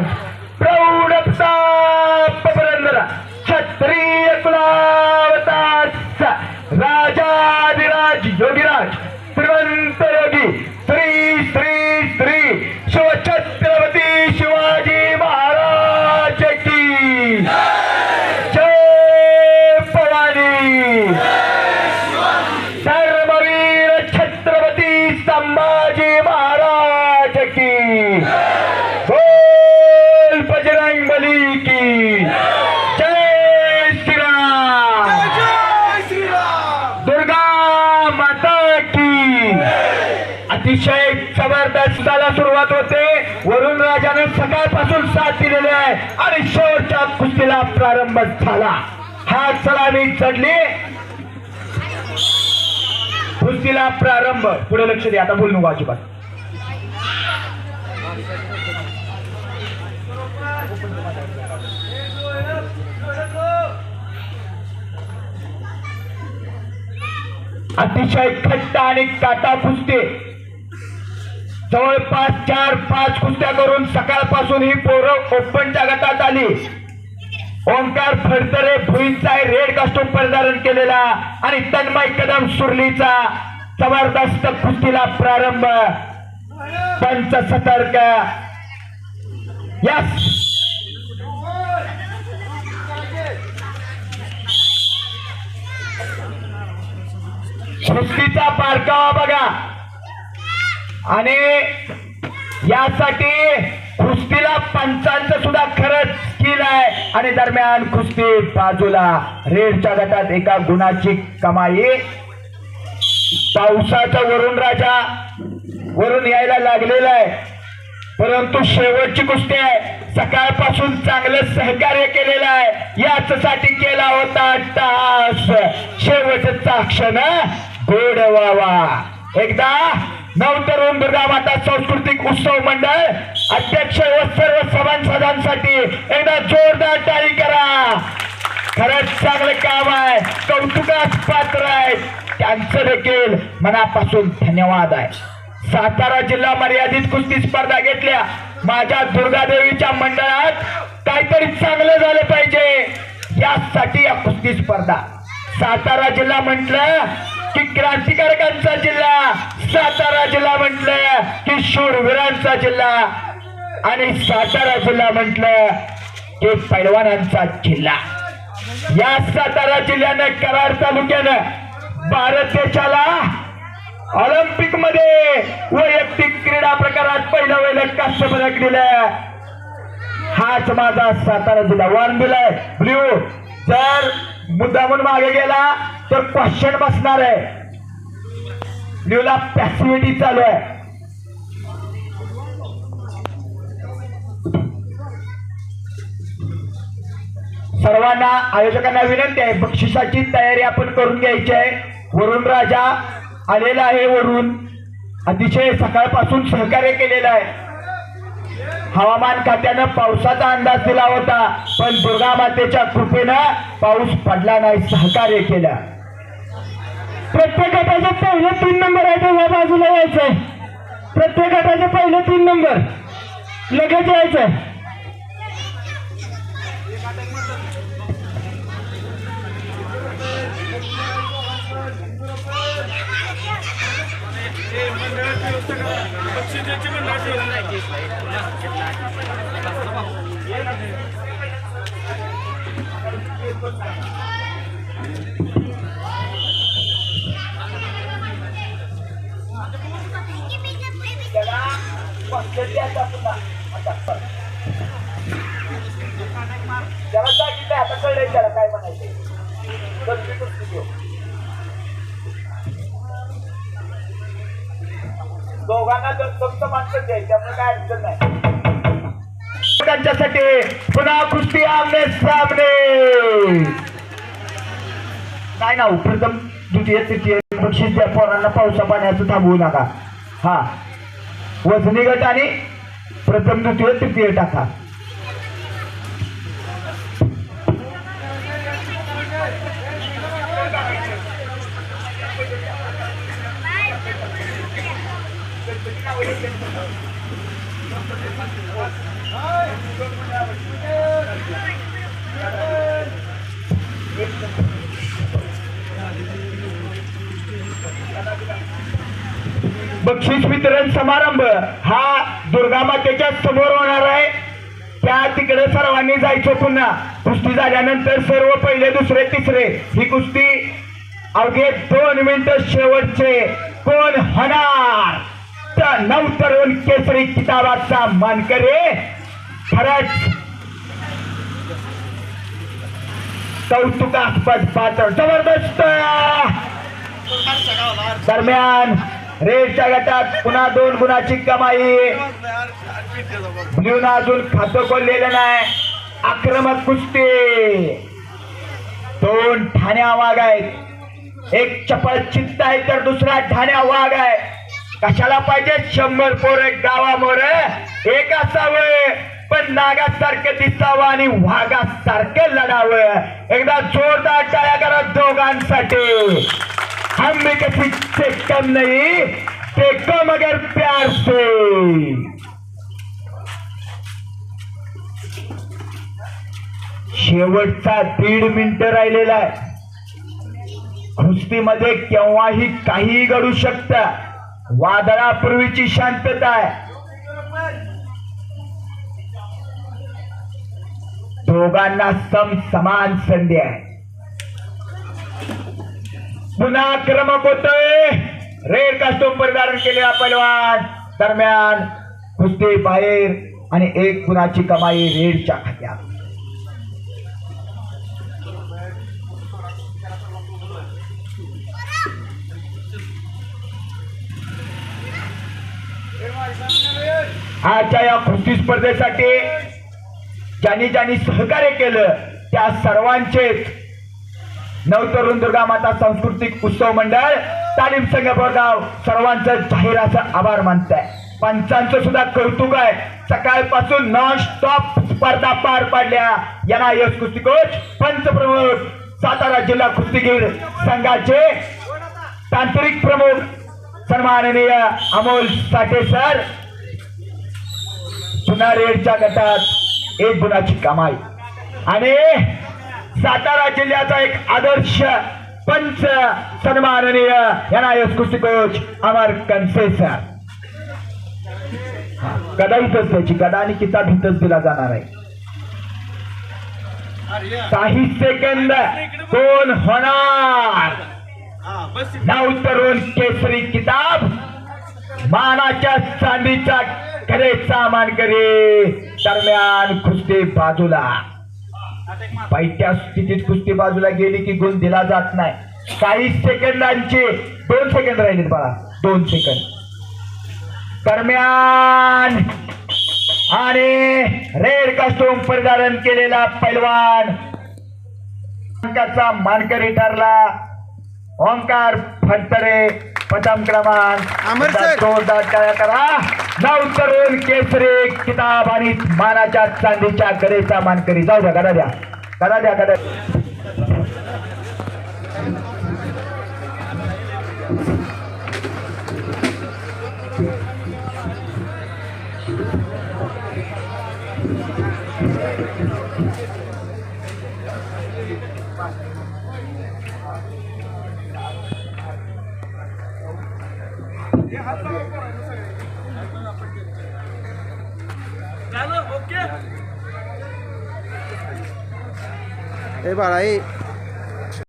Amen. आम्ही सकाळपासून साथ दिलेली आहे आणि शेवटच्या कुस्तीला प्रारंभ झाला. हा सलामी चढली. कुस्तीला प्रारंभ. पुढे लक्ष द्या आता बोल नको अजिबात. अतिशय खट्टा आणि काटा कुस्ती. जवळपास चार पाच कुस्त्या करून सकाळपासून ही पोरं ओपनच्या गटात आली. ओंकार फडतरे भुईंचा रेड कॉस्ट्युम परिधारण केलेला आणि तन्मय कदम सुरलीचा जबरदस्त कुस्तीला प्रारंभ. पंच सतर्क. यस कुस्तीचा पारकावा बघा. आणि यासाठी कुस्तीला पंचांचं सुद्धा खरंच स्किल आहे. आणि दरम्यान कुस्ती बाजूला रेडच्या गटात एका गुणाची कमाई. पावसाचा वरुण राजा वरून यायला लागलेला आहे. परंतु शेवटची कुस्ती आहे. सकाळपासून चांगलं सहकार्य केलेलं आहे. याचसाठी केला होता तास शेवटचा क्षण गोड व्हावा एकदा नवतरुण दुर्गा माता सांस्कृतिक उत्सव मंडळ अध्यक्ष व सर्व सभासदांसाठी एकदा जोरदार टाळी करा. खरंच चांगलं काम आहे. कौतुकास पात्र आहे. त्यांचं देखील मनापासून धन्यवाद आहे. सातारा जिल्हा मर्यादित कुस्ती स्पर्धा घेतल्या. माझ्या दुर्गादेवीच्या मंडळात काहीतरी चांगलं झालं पाहिजे. यासाठी या कुस्ती स्पर्धा. सातारा जिल्हा म्हटलं की क्रांतिकारकांचा जिल्हा सातारा जिल्हा म्हटलं की शूरवीरांचा जिल्हा आणि सातारा जिल्हा म्हटलं की पैलवानांचा जिल्हा. या सातारा जिल्ह्यानं कराड तालुक्यानं भारत देशाला ऑलिम्पिकमध्ये वैयक्तिक क्रीडा प्रकारात पहिलं पहिलं कास्य पदक दिलं. हाच माझा सातारा जिल्हा. वन दिलाय. ब्ल्यू जर म्हणून मागे गेला तर क्वेश्चन बसणार आहे. न्यूला पॅसिव्हिटी चालू आहे. सर्वांना आयोजकांना विनंती आहे बक्षिसाची तयारी आपण करून घ्यायची आहे. वरुण राजा आलेला आहे वरून अतिशय सकाळपासून सहकार्य केलेलं आहे. हवामान खात्यानं पावसाचा अंदाज दिला होता पण दुर्गा मातेच्या कृपेनं पाऊस पडला नाही सहकार्य केलं. प्रत्येक गटाचे पहिले तीन नंबर आहे ते या बाजूला यायचंय प्रत्येक गटाचे पहिले तीन नंबर लगेच यायचंय you. त्याला सांगितलं आता कळलंय त्याला काय म्हणायचं गर्दी कुस्ती घेऊ. दोघांना जर फक्त माणसं द्यायची त्यामुळे काय अडचण नाही. त्यांच्यासाठी पुन्हा कुस्ती आमने सामने. नाही ना प्रथम द्वितीय तृतीय बक्षीस द्या पोरांना पावसा पाण्याचं थांबवू नका. हा. वसनी गट आणि प्रथम द्वितीय तृतीय टाका. बक्षीस वितरण समारंभ हा दुर्गा मातेच्या समोर होणार आहे. त्या तिकडे सर्वांनी जायचं पुन्हा. कुस्ती झाल्यानंतर सर्व पहिले दुसरे तिसरे. ही कुस्ती अवघे दोन मिनिट शेवटचे. कोण होणार? तर नऊ तरुण केसरी किताबाचा मानकरी खरंच कौतुकास्पद पात्र. जबरदस्त! दरम्यान रेडच्या गटात पुन्हा दोन गुणाची कमाई. ब्ल्यून अजून खातं खोललेलं नाही. आक्रमक कुस्ती. दोन ठाण्या वाघ आहेत. एक चपळ चित्त आहे तर दुसरा ठाण्या वाघ आहे. कशाला पाहिजे? शंभर पोर एक गावामोर एक असावं पण नागासारखं दिसावं आणि वाघासारखं लढावं. एकदा जोरदार टाळ्या करा दोघांसाठी. हम भी किसी से कम नहीं देखो मगर प्यार से। शेवटचा दीड मिनिट राहिलेला आहे. कुस्तीमध्ये केव्हाही काहीही घडू शकत. वादळापूर्वीची शांतता आहे. दोघांना सम समान संधी आहे. पुन्हा आक्रमक होतोय रेड कास्टूम परिधारण केलेला पैलवान दरम्यान कुस्ती बाहेर आणि एक गुणाची कमाई रेडच्या खात्यात आजच्या या कुस्ती स्पर्धेसाठी ज्यांनी ज्यांनी सहकार्य केलं त्या सर्वांचेच नवतरुण दुर्गा माता सांस्कृतिक उत्सव मंडळ तालीम संघ बोरगाव सर्वांचं जाहीर असं आभार मानत आहे पंचांचं सुद्धा कौतुक आहे. सकाळपासून नॉन स्टॉप स्पर्धा पार पाडल्या. यांना यश कुस्ती कोच पंच प्रमुख सातारा जिल्हा कुस्तीगीर संघाचे तांत्रिक प्रमुख सन्माननीय अमोल साठे सर. पुन्हा रेडच्या गटात एक गुणाची कमाई. आणि सातारा जिल्ह्याचा एक आदर्श पंच सन्माननीय यांना यश कुस्ती कोच अमर कनसे सर गदा इथंच त्याची गदा आणि किताब इथंच दिला जाणार आहे. काही सेकंद कोण होणार? नऊ केसरी किताब मानाच्या चांदीचा सामान करे दरम्यान कुस्ती बाजूला. बैठ्या स्थितीत कुस्ती बाजूला गेली की गुण दिला जात नाही. काही सेकंदांचे दोन सेकंद राहिलेत बाळा. दोन सेकंद दरम्यान आणि रेड कास्टूम परिधारण केलेला पैलवान. मानकरी ठरला. ओंकार फडतरे प्रथम क्रमांक. जोरदार टाळ्या करा. नऊ तरुण केसरी किताब आणि मानाच्या चांदीच्या गडेचा मानकरी. जाऊ द्या गदा द्या. गदा द्या गदा ए बाळा ए